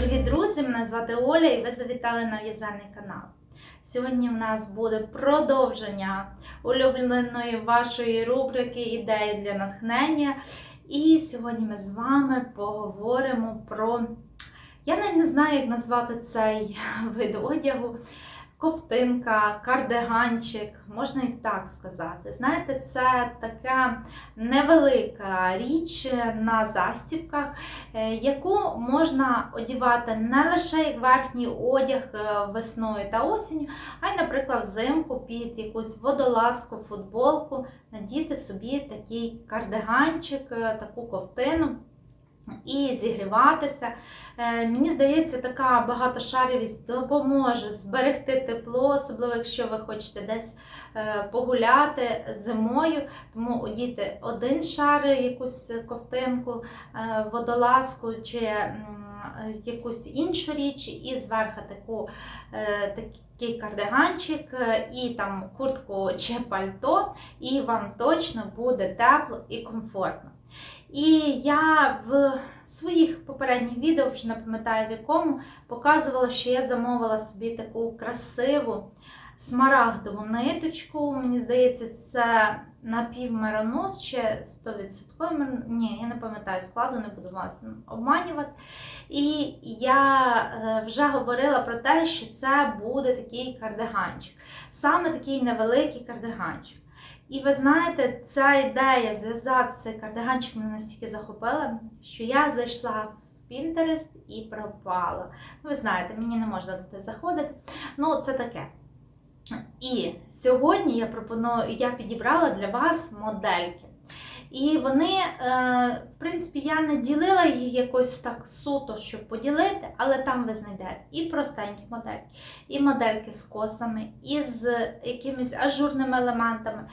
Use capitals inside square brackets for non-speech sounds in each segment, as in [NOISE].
Привіт, друзі! Мене звати Оля і ви завітали на в'язальний канал. Сьогодні в нас буде продовження улюбленої вашої рубрики Ідеї для натхнення. І сьогодні ми з вами поговоримо про. Я навіть не знаю, як назвати цей [LAUGHS] вид одягу. Ковтинка, кардиганчик, можна і так сказати. Знаєте, це така невелика річ на застібках, е, яку можна одягати не лише верхній одяг е, весною та осінню, а й, наприклад, взимку під якусь водолазку, футболку, надіти собі такий кардиганчик, е, таку ковтину. І зігріватися. Е, Мені здається, така багатошарівість допоможе зберегти тепло, особливо якщо ви хочете десь е, погуляти зимою. Тому одіти один шар, якусь ковтинку, е, водолазку чи якусь іншу річ, і зверху таку, такий кардиганчик, і там куртку чи пальто, і вам точно буде тепло і комфортно. І я в своїх попередніх відео, вже не пам'ятаю в якому, показувала, що я замовила собі таку красиву смарагдову ниточку. Мені здається, це напівмиронос чи 100% мирон... Ні, я не пам'ятаю складу, не буду вас обманювати. І я е, вже говорила про те, що це буде такий кардиганчик. Саме такий невеликий кардиганчик. І ви знаєте, ця ідея зв'язати цей кардиганчик мене настільки захопила, що я зайшла в Pinterest і пропала. Ви знаєте, мені не можна туди заходити. Ну, це таке. І сьогодні я пропоную, я підібрала для вас модельки. І вони, е, в принципі, я не ділила їх якось так суто, щоб поділити, але там ви знайдете і простенькі модельки, і модельки з косами, і з якимись ажурними елементами,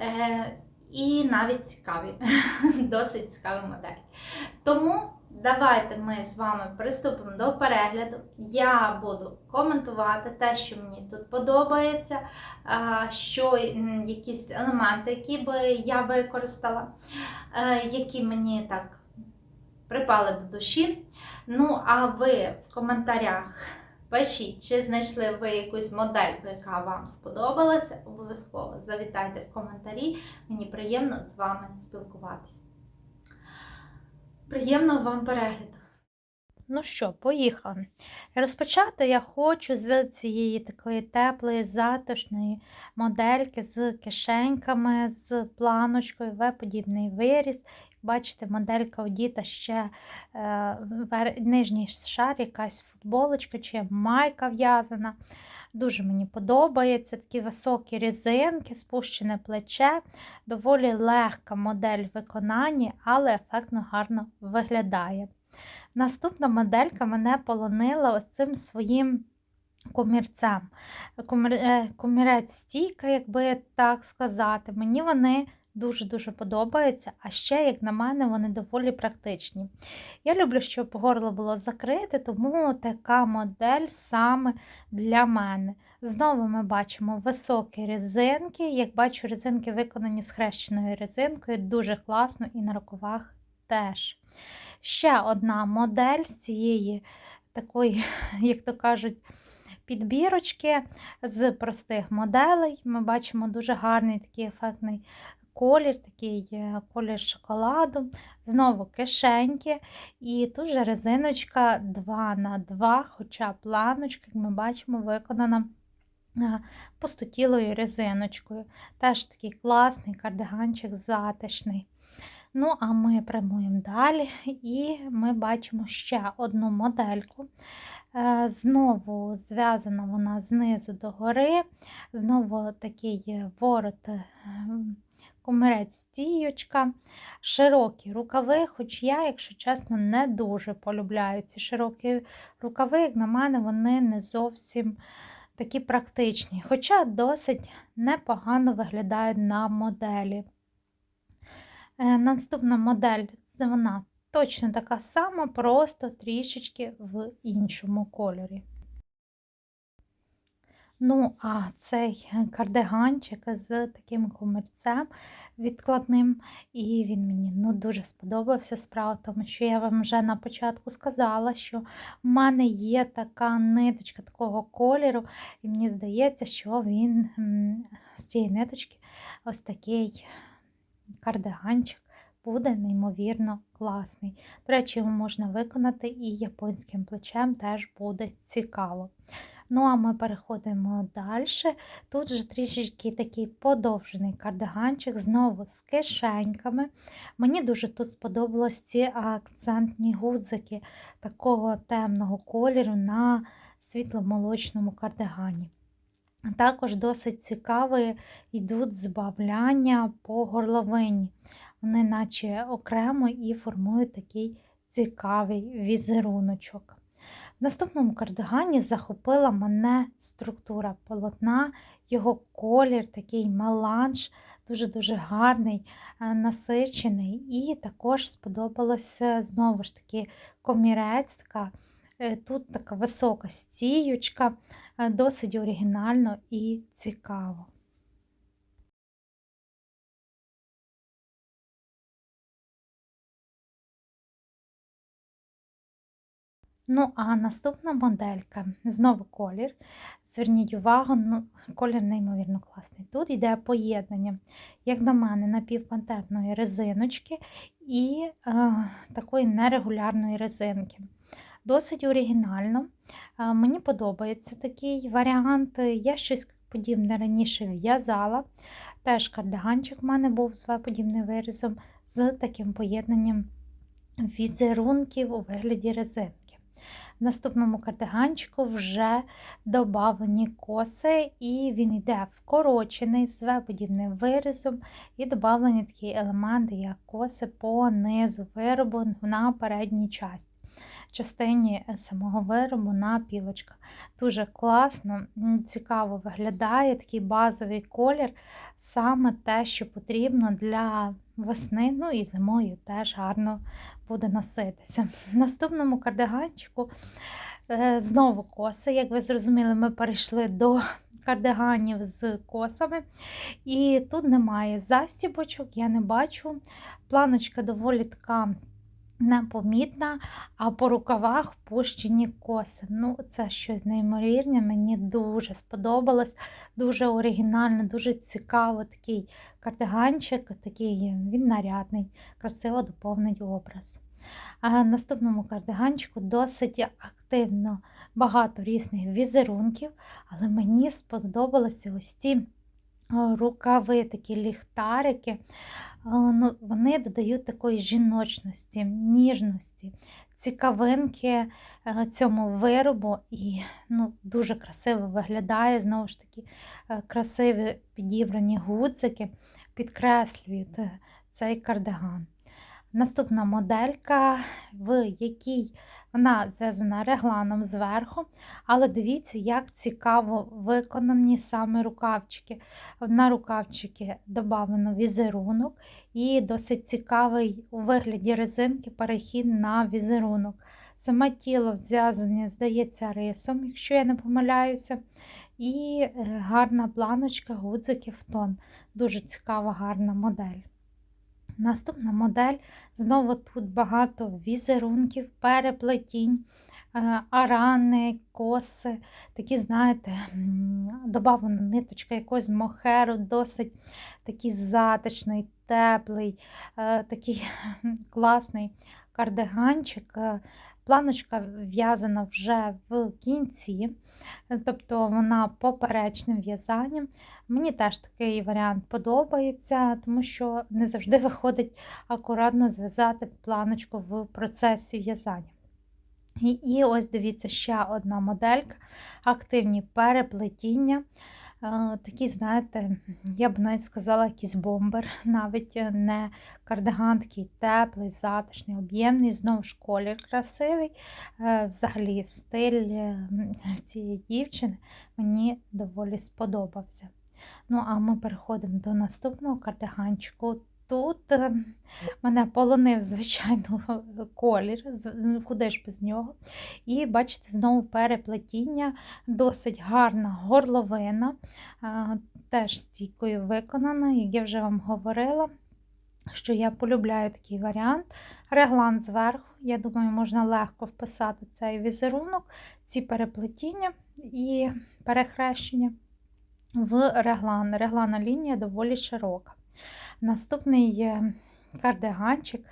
е, і навіть цікаві, [LAUGHS] досить цікаві модельки. Тому давайте ми з вами приступимо до перегляду. Я буду коментувати те, що мені тут подобається, що якісь елементи, які би я використала, е, які мені так припали до душі. Ну, а ви в коментарях. Пишіть, чи знайшли ви якусь модельку, яка вам сподобалася. Обов'язково завітайте в коментарі. Мені приємно з вами спілкуватися. Приємного вам перегляду! Ну що, поїхали. Розпочати я хочу з цієї такої теплої, затишної модельки з кишеньками, з планочкою, В-подібний виріс. Бачите, моделька одіта ще е, нижній шар, якась футболочка чи майка в'язана. Дуже мені подобається такі високі різинки, спущене плече, доволі легка модель виконання, але ефектно гарно виглядає. Наступна моделька мене полонила ось цим своїм комірцем. Комірець стійка, якби так сказати. Мені вони дуже-дуже подобаються, а ще, як на мене, вони доволі практичні. Я люблю, щоб горло було закрите, тому така модель саме для мене. Знову ми бачимо високі резинки. Як бачу, резинки виконані з хрещеною резинкою, дуже класно і на рукавах теж. Ще одна модель з цієї такої, [LAUGHS] як то кажуть, підбірочки з простих моделей. Ми бачимо дуже гарний такий ефектний колір, такий е, колір шоколаду, знову кишеньки. І тут же резиночка 2х2, хоча планочка, як ми бачимо, виконана е, пустотілою резиночкою. Теж такий класний кардиганчик затишний. Ну, а ми прямуємо далі, і ми бачимо ще одну модельку. Е, знову зв'язана вона знизу до гори, знову такий ворот комірець стійочка, широкі рукави, хоч я, якщо чесно, не дуже полюбляю ці широкі рукави, як на мене, вони не зовсім такі практичні, хоча досить непогано виглядають на моделі. Е, наступна модель вона точно така сама, просто трішечки в іншому кольорі. Ну, а цей кардиганчик з таким комірцем відкладним, і він мені ну, дуже сподобався справа, тому що я вам вже на початку сказала, що в мене є така ниточка такого кольору, і мені здається, що він з цієї ниточки ось такий кардиганчик буде неймовірно класний. До речі, його можна виконати і японським плечем теж буде цікаво. Ну, а ми переходимо далі. Тут же трішечки такий подовжений кардиганчик, знову з кишеньками. Мені дуже тут сподобались ці акцентні гудзики такого темного кольору на світломолочному кардигані. Також досить цікаві йдуть збавляння по горловині. Вони наче окремо і формують такий цікавий візеруночок. Наступному кардигані захопила мене структура полотна, його колір, такий меланж, дуже-дуже гарний, е, насичений. І також сподобалося знову ж таки комірець. така, е, Тут така висока стіючка, е, досить оригінально і цікаво. Ну, а наступна моделька знову колір. Зверніть увагу, ну, колір неймовірно класний. Тут йде поєднання, як на мене, напівпантентної резиночки і е, такої нерегулярної резинки. Досить оригінально. Е, мені подобається такий варіант. Я щось подібне раніше в'язала. Теж кардиганчик в мене був з подібним вирізом, з таким поєднанням візерунків у вигляді резинки. В наступному кардиганчику вже додавлені коси, і він йде вкорочений з веподібним вирізом, і додавлені такі елементи, як коси по низу виробу на передній часті. Частині самого виробу на пілочка. Дуже класно, цікаво виглядає такий базовий колір, саме те, що потрібно для весни, ну і зимою теж гарно буде носитися. Наступному кардиганчику е, знову коси. Як ви зрозуміли, ми перейшли до кардиганів з косами. І тут немає застібочок, я не бачу. Планочка доволі така непомітна, а по рукавах пущені коси. Ну, Це щось неймовірне, мені дуже сподобалось, дуже оригінально, дуже цікаво такий кардиганчик, такий він нарядний, красиво доповнить образ. А Наступному кардиганчику досить активно багато різних візерунків, але мені сподобалися ось ці рукави, такі ліхтарики ну, вони додають такої жіночності, ніжності, цікавинки е, цьому виробу і ну, дуже красиво виглядає. Знову ж таки, е, красиві підібрані гудзики підкреслюють е, цей кардиган. Наступна моделька, в якій вона зв'язана регланом зверху, але дивіться, як цікаво виконані саме рукавчики. На рукавчики додано візерунок і досить цікавий у вигляді резинки перехід на візерунок. Саме тіло зв'язане, здається, рисом, якщо я не помиляюся. І гарна планочка гудзиків тон. Дуже цікава, гарна модель. Наступна модель, знову тут багато візерунків, переплетінь, е, арани, коси, такі, знаєте, додавлена ниточка якогось мохеру, досить такий затишний, теплий, е, такий [LAUGHS] класний кардиганчик. Планочка в'язана вже в кінці, тобто вона поперечним в'язанням. Мені теж такий варіант подобається, тому що не завжди виходить акуратно зв'язати планочку в процесі в'язання. І ось дивіться, ще одна моделька активні переплетіння. Е, такий, знаєте, я б навіть сказала, якийсь бомбер, [LAUGHS] навіть не кардиган, такий теплий, затишний, об'ємний, знову ж колір красивий. Е, взагалі, стиль цієї дівчини мені доволі сподобався. Ну, а ми переходимо до наступного кардиганчику. Тут е, мене полонив, звичайно, [LAUGHS] колір, ну, куди ж без нього. І бачите, знову переплетіння, досить гарна горловина, е, теж стійкою виконана, як я вже вам говорила. Що я полюбляю такий варіант. Реглан зверху. Я думаю, можна легко вписати цей візерунок, ці переплетіння і перехрещення в реглан. Реглана лінія доволі широка. Наступний кардиганчик,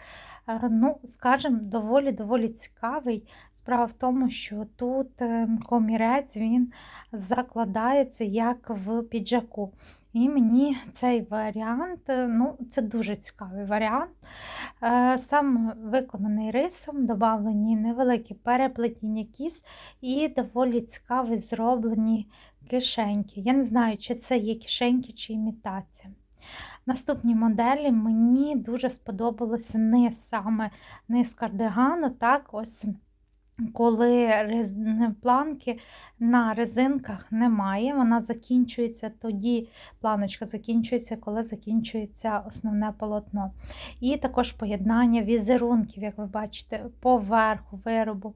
е, ну, скажімо, доволі-доволі цікавий. Справа в тому, що тут е, комірець він закладається як в піджаку. І мені цей варіант, е, ну, це дуже цікавий варіант. Сам виконаний рисом, додавлені невеликі переплетіння кіс і доволі цікаві зроблені кишеньки. Я не знаю, чи це є кишеньки, чи імітація. Наступні моделі мені дуже сподобалося низ саме низ кардигану, так ось коли планки на резинках немає, вона закінчується тоді, планочка закінчується, коли закінчується основне полотно. І також поєднання візерунків, як ви бачите, по верху виробу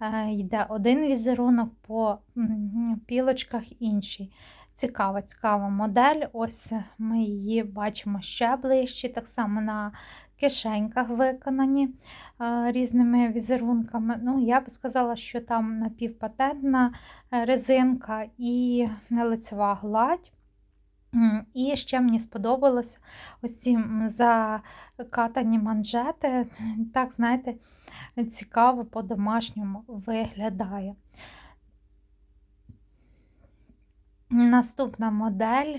е, йде один візерунок, по пілочках інший. Цікава, цікава модель. Ось ми її бачимо ще ближче, так само на кишеньках виконані е, різними візерунками. Ну, я би сказала, що там напівпатентна резинка і лицева гладь. І ще мені сподобалося ось ці закатані манжети. Так, знаєте, цікаво по-домашньому виглядає. Наступна модель.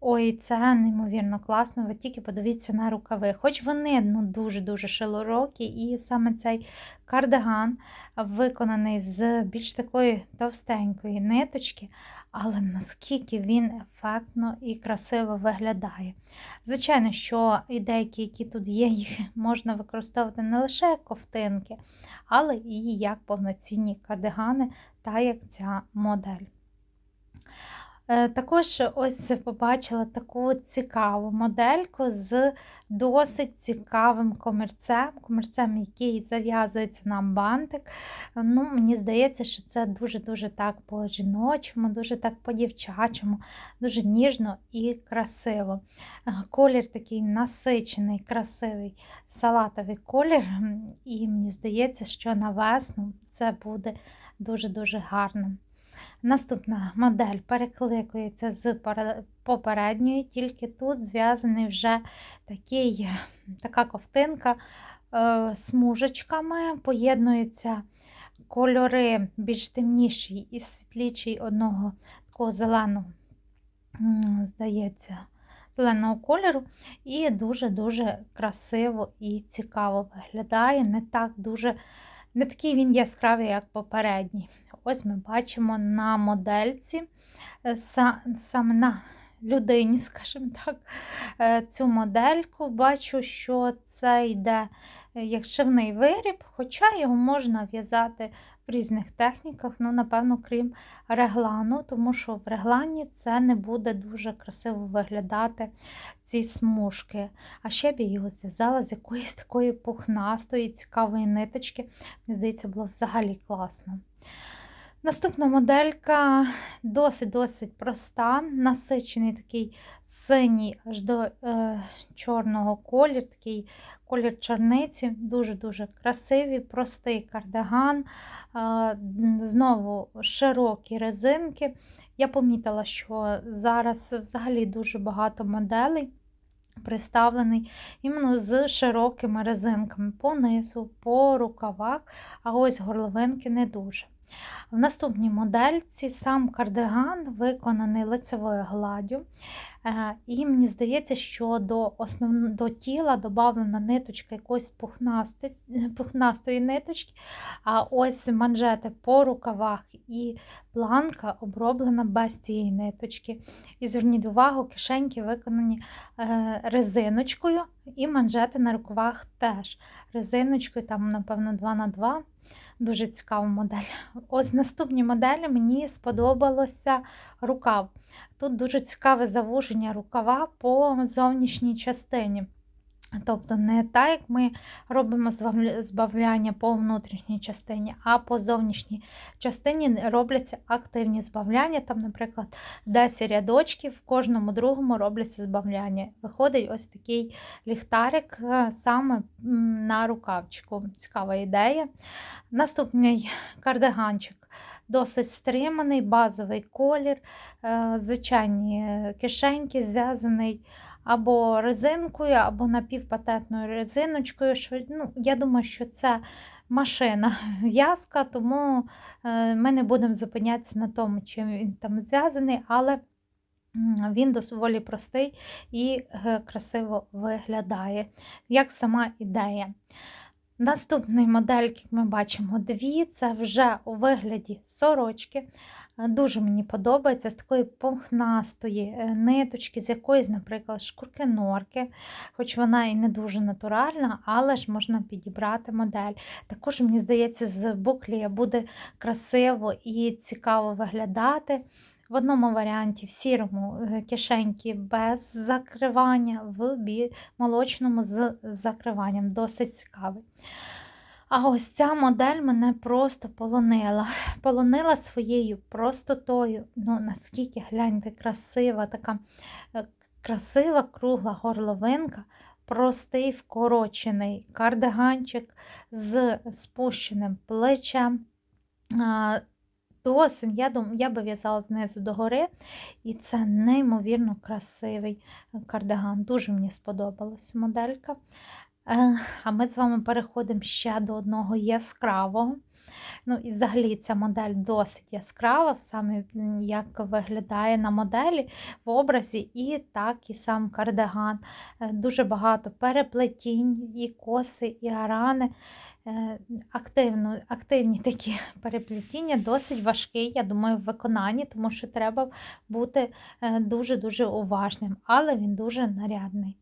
Ой, це неймовірно класно. Ви тільки подивіться на рукави. Хоч вони ну, дуже-дуже широкі, і саме цей кардиган виконаний з більш такої товстенької ниточки, але наскільки він ефектно і красиво виглядає. Звичайно, що і деякі, які тут є, їх можна використовувати не лише як ковтинки, але і як повноцінні кардигани, та як ця модель. Е, Також ось побачила таку цікаву модельку з досить цікавим комірцем, комірцем, який зав'язується на бантик. Ну, Мені здається, що це дуже-дуже так по-жіночому, дуже так по-дівчачому, дуже ніжно і красиво. Е, Колір такий насичений, красивий салатовий колір, і мені здається, що на весну це буде дуже-дуже гарно. Наступна модель перекликується з попередньої, тільки тут зв'язаний вже такий, така ковтинка е, смужечками, поєднуються кольори більш темніший і світліший одного такого зеленого, здається, зеленого кольору, і дуже-дуже красиво і цікаво виглядає. Не так дуже, не такий він яскравий, як попередній. Ось ми бачимо на модельці, е, саме на людині, [LAUGHS] скажімо так, е, цю модельку. Бачу, що це йде е, як шивний виріб, хоча його можна в'язати в різних техніках, ну, напевно, крім реглану, тому що в реглані це не буде дуже красиво виглядати ці смужки. А ще б я його зв'язала з якоїсь такої пухнастої, цікавої ниточки. Мені здається, було взагалі класно. Наступна моделька досить-досить проста, насичений такий синій аж до е, чорного колір, такий колір чорниці, дуже-дуже красивий, простий кардиган, е, знову широкі резинки. Я помітила, що зараз взагалі дуже багато моделей представлений іменно з широкими резинками по низу, по рукавах, а ось горловинки не дуже. В наступній модельці сам кардиган виконаний лицевою гладдю. Е, І мені здається, що до основ... до тіла додавлена ниточка якоїсь пухнасти... пухнастої ниточки, а ось манжети по рукавах і планка оброблена без цієї ниточки. І зверніть увагу, кишеньки виконані е, резиночкою, і манжети на рукавах теж резиночкою, там, напевно, 2х2. Дуже цікава модель. Ось наступні моделі мені сподобалося рукав. Тут дуже цікаве завуження рукава по зовнішній частині. Тобто не так, як ми робимо збавляння по внутрішній частині, а по зовнішній частині робляться активні збавляння. Там, наприклад, 10 рядочків, в кожному другому робляться збавляння. Виходить ось такий ліхтарик е, саме на рукавчику. Цікава ідея. Наступний кардиганчик. Досить стриманий, базовий колір, е, звичайні кишеньки, зв'язаний або резинкою, або напівпатентною резиночкою. Ну, я думаю, що це машина [LAUGHS] в'язка, тому е, ми не будемо зупинятися на тому, чим він там зв'язаний, але він доволі простий і е, красиво виглядає, як сама ідея. Наступний модельки, ми бачимо, дві, це вже у вигляді сорочки. Е, Дуже мені подобається з такої пухнастої е, ниточки, з якоїсь, наприклад, шкурки норки, хоч вона і не дуже натуральна, але ж можна підібрати модель. Також, мені здається, з буклі буде красиво і цікаво виглядати. В одному варіанті, в сірому е, кишеньки без закривання, в молочному з закриванням. Досить цікавий. А ось ця модель мене просто полонила. [LAUGHS] Полонила своєю простотою. Ну, наскільки гляньте, красива, така е, красива кругла горловинка, простий вкорочений кардиганчик з спущеним плечем. А, Досить, я думаю, я би в'язала знизу до гори, і це неймовірно красивий кардиган. Дуже мені сподобалась моделька. Е, А ми з вами переходимо ще до одного яскравого. Ну, і взагалі ця модель досить яскрава, саме як виглядає на моделі в образі, і так і сам кардиган. Е, Дуже багато переплетінь, і коси, і арани. Е, Активно, активні такі [LAUGHS] переплетіння, досить важкий, я думаю, в виконанні, тому що треба бути дуже-дуже уважним, але він дуже нарядний.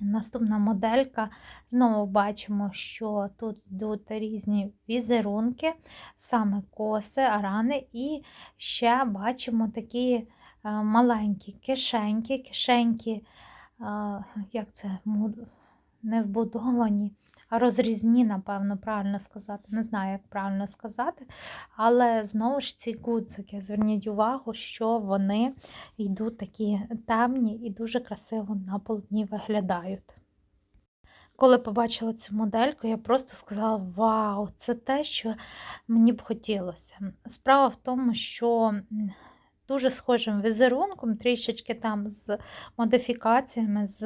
Наступна моделька. Знову бачимо, що тут йдуть різні візерунки, саме коси, рани, і ще бачимо такі е, маленькі кишеньки, кишеньки, е, як це не вбудовані, розрізні, напевно, правильно сказати. Не знаю, як правильно сказати. Але знову ж ці гудзики, зверніть увагу, що вони йдуть такі темні і дуже красиво на полотні виглядають. Коли побачила цю модельку, я просто сказала: Вау, це те, що мені б хотілося. Справа в тому, що дуже схожим візерунком, трішечки там з модифікаціями, з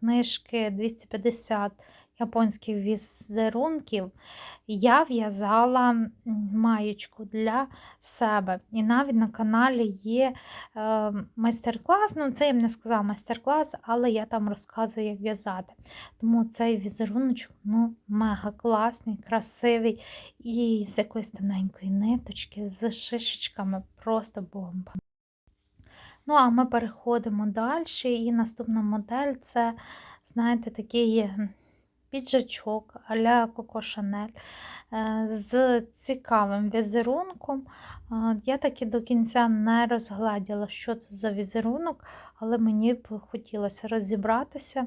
книжки 250 японських візерунків, я в'язала маєчку для себе. І навіть на каналі є е, майстер-клас. Ну, це я б не сказала майстер-клас, але я там розказую, як в'язати. Тому цей візеруночок ну, мега класний, красивий і з якоїсь тоненької ниточки, з шишечками, просто бомба. Ну, а ми переходимо далі. І наступна модель це, знаєте, такий піджачок а-ля Коко Шанель е, з цікавим візерунком. Е, Я таки до кінця не розгладіла, що це за візерунок, але мені б хотілося розібратися.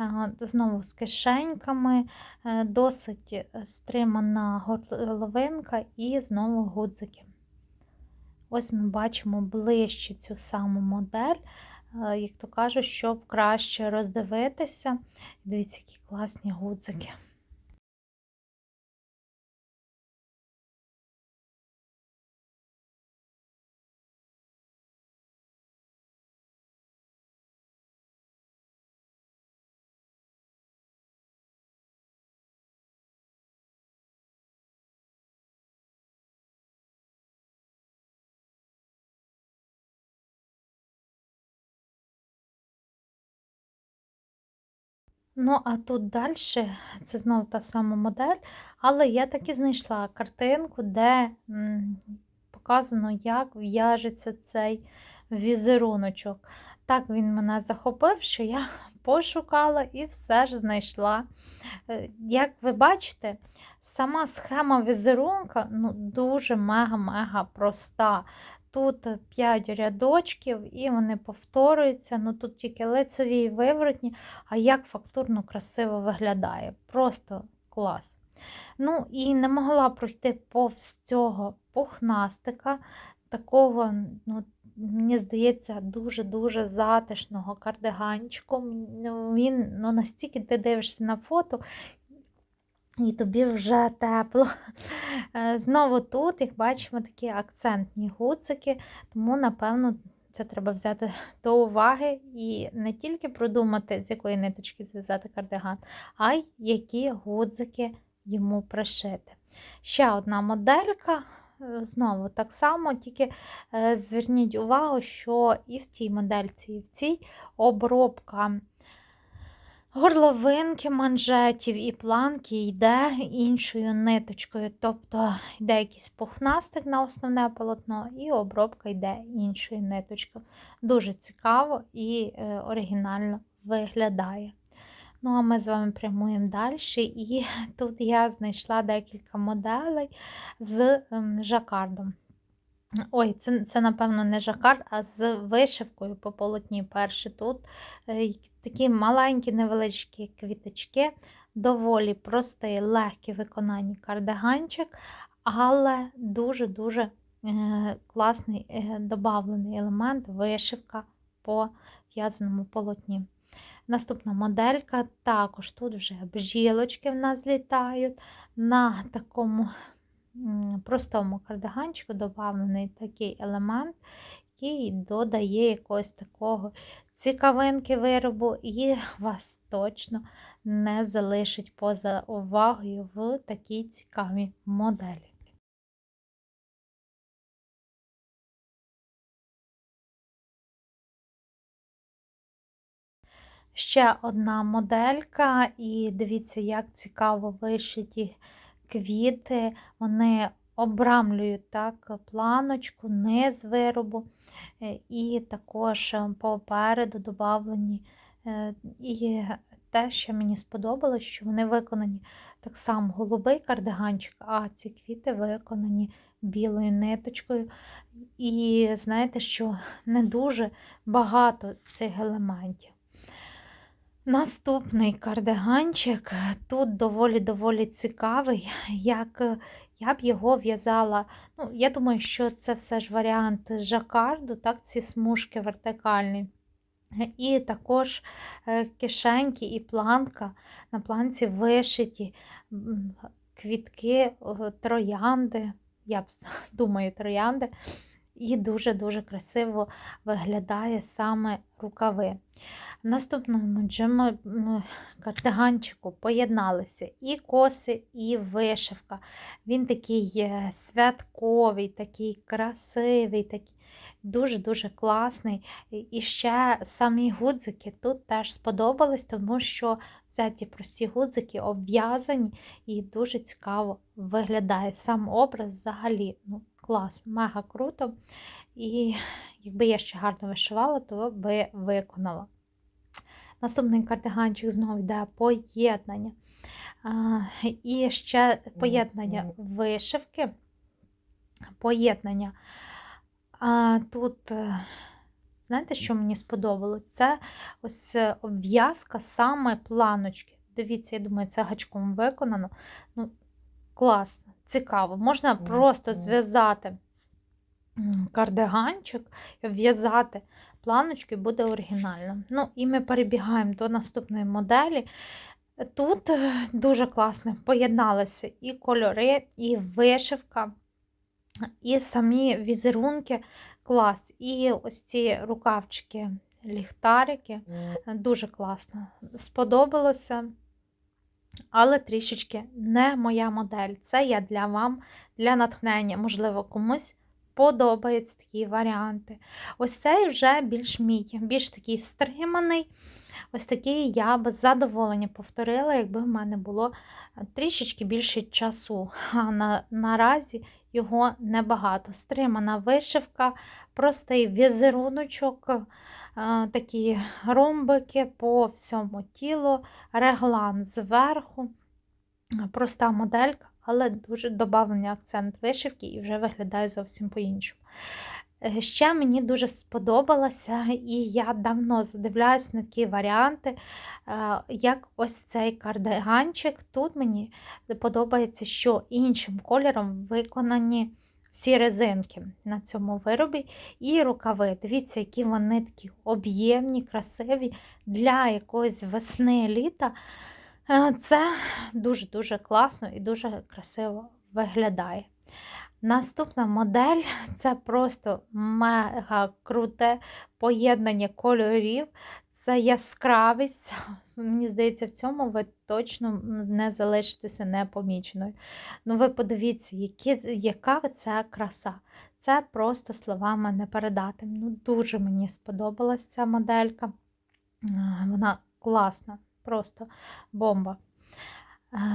Е, Знову з кишеньками, досить стримана горловинка і знову гудзики. Ось ми бачимо ближче цю саму модель, як то кажуть, щоб краще роздивитися. Дивіться, які класні гудзики. Ну, а тут далі це знову та сама модель, але я таки знайшла картинку, де показано, як в'яжеться цей візеруночок. Так він мене захопив, що я [LAUGHS] пошукала і все ж знайшла. Е, Як ви бачите, сама схема візерунка ну, дуже мега-мега проста. Тут 5 рядочків, і вони повторюються. Ну тут тільки лицеві і виворотні, а як фактурно красиво виглядає. Просто клас. Ну і не могла пройти повз цього пухнастика, такого, ну, мені здається, дуже-дуже затишного кардиганчику. Ну, Він ну, настільки ти дивишся на фото, і тобі вже тепло. [LAUGHS] Е, Знову тут, як бачимо, такі акцентні гуцики, тому, напевно, це треба взяти [LAUGHS] до уваги і не тільки продумати, з якої ниточки зв'язати кардиган, а й які гудзики йому пришити. Ще одна моделька. е, Знову так само, тільки е, зверніть увагу, що і в тій модельці, і в цій обробка горловинки манжетів і планки йде іншою ниточкою. Тобто йде якийсь пухнастик на основне полотно, і обробка йде іншою ниточкою. Дуже цікаво і е, оригінально виглядає. Ну, а ми з вами прямуємо далі. І [LAUGHS] тут я знайшла декілька моделей з ем, жакардом. Ой, це, це, напевно, не жакард, а з вишивкою по полотні. Перші тут е, такі маленькі невеличкі квіточки, доволі простий, легкий виконання кардиганчик, але дуже-дуже е, класний е, добавлений елемент вишивка по в'язаному полотні. Наступна моделька, також тут вже бжілочки в нас літають. На такому простому кардиганчику додавлений такий елемент, який додає якогось такого цікавинки виробу і [LAUGHS] вас точно не залишить поза увагою в такій цікавій моделі. Ще одна моделька, і дивіться, як цікаво вишиті квіти. Вони обрамлюють так планочку, низ виробу, е, і також е, попереду додавлені. е, І те, що мені сподобалось, що вони виконані так само голубий кардиганчик, а ці квіти виконані білою ниточкою. І знаєте, що не дуже багато цих елементів. Наступний кардиганчик тут доволі-доволі цікавий, як я б його в'язала. Ну, Я думаю, що це все ж варіант жакарду, так, ці смужки вертикальні. І також е, кишеньки і планка. На планці вишиті квітки, троянди, я б [LAUGHS] думаю, троянди. І дуже-дуже красиво виглядає саме рукави. В наступному джему кардиганчику поєдналися і коси, і вишивка. Він такий е, святковий, такий красивий, такий дуже-дуже класний. І ще самі гудзики тут теж сподобались, тому що взяті прості гудзики обв'язані і дуже цікаво виглядає. Сам образ взагалі ну, клас, мега круто. І якби я ще гарно вишивала, то би виконала. Наступний кардиганчик знову йде поєднання. А, І ще поєднання вишивки. Поєднання. А, Тут, е, знаєте, що мені сподобалось? Це ось е, обв'язка саме планочки. Дивіться, я думаю, це гачком виконано. Ну, Клас, цікаво. Можна просто зв'язати кардиганчик, планочку і буде оригінально. Ну, і ми перебігаємо до наступної моделі. Тут е, дуже класно поєдналися і кольори, і вишивка, і самі візерунки клас. І ось ці рукавчики, ліхтарики. Дуже класно. Сподобалося, але трішечки не моя модель. Це я для вам, для натхнення. Можливо, комусь подобаються такі варіанти. Ось цей вже більш мій, більш такий стриманий. Ось такий я би з задоволенням повторила, якби в мене було трішечки більше часу. А на, наразі його небагато. Стримана вишивка, простий візеруночок, е, такі ромбики по всьому тілу, реглан зверху, проста моделька, але дуже додавлений акцент вишивки і вже виглядає зовсім по-іншому. Е, Ще мені дуже сподобалося, і я давно задивляюсь на такі варіанти, е, як ось цей кардиганчик. Тут мені подобається, що іншим кольором виконані всі резинки на цьому виробі і рукави. Дивіться, які вони такі об'ємні, красиві для якоїсь весни літа. Е, Це дуже-дуже класно і дуже красиво виглядає. Наступна модель це просто мега круте поєднання кольорів, це яскравість. Мені здається, в цьому ви точно не залишитеся непоміченою. Ну, ви подивіться, які, яка це краса. Це просто словами не передати. Ну, дуже мені сподобалась ця моделька. Вона класна, просто бомба.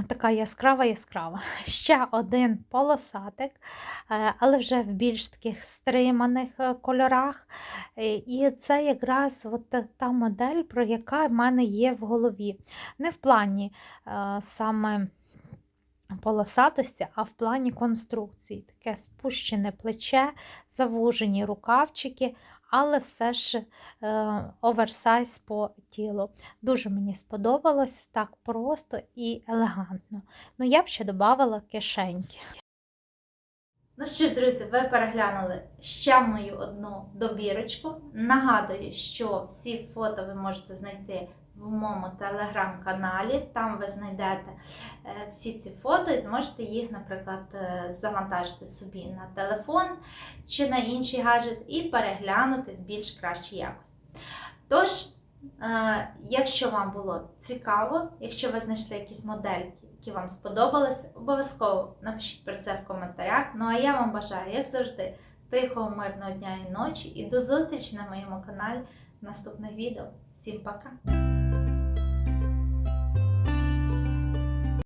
Така яскрава яскрава. [LAUGHS] Ще один полосатик, е, але вже в більш таких стриманих е, кольорах. Е, І це якраз от та- модель, про яка в мене є в голові. Не в плані саме полосатості, а в плані конструкції. Таке спущене плече, завужені рукавчики, але все ж е, оверсайз по тілу. Дуже мені сподобалось так просто і елегантно. Ну, я б ще додавала кишеньки. Ну що ж, друзі, ви переглянули ще мою одну добірочку. Нагадую, що всі фото ви можете знайти в моєму телеграм-каналі. Там ви знайдете е, всі ці фото і зможете їх, наприклад, е, завантажити собі на телефон чи на інший гаджет і переглянути в більш кращій якості. Тож, е, якщо вам було цікаво, якщо ви знайшли якісь модельки, які вам сподобались, обов'язково напишіть про це в коментарях. Ну а я вам бажаю, як завжди, тихого, мирного дня і ночі, і до зустрічі на моєму каналі в наступних відео. Всім пока!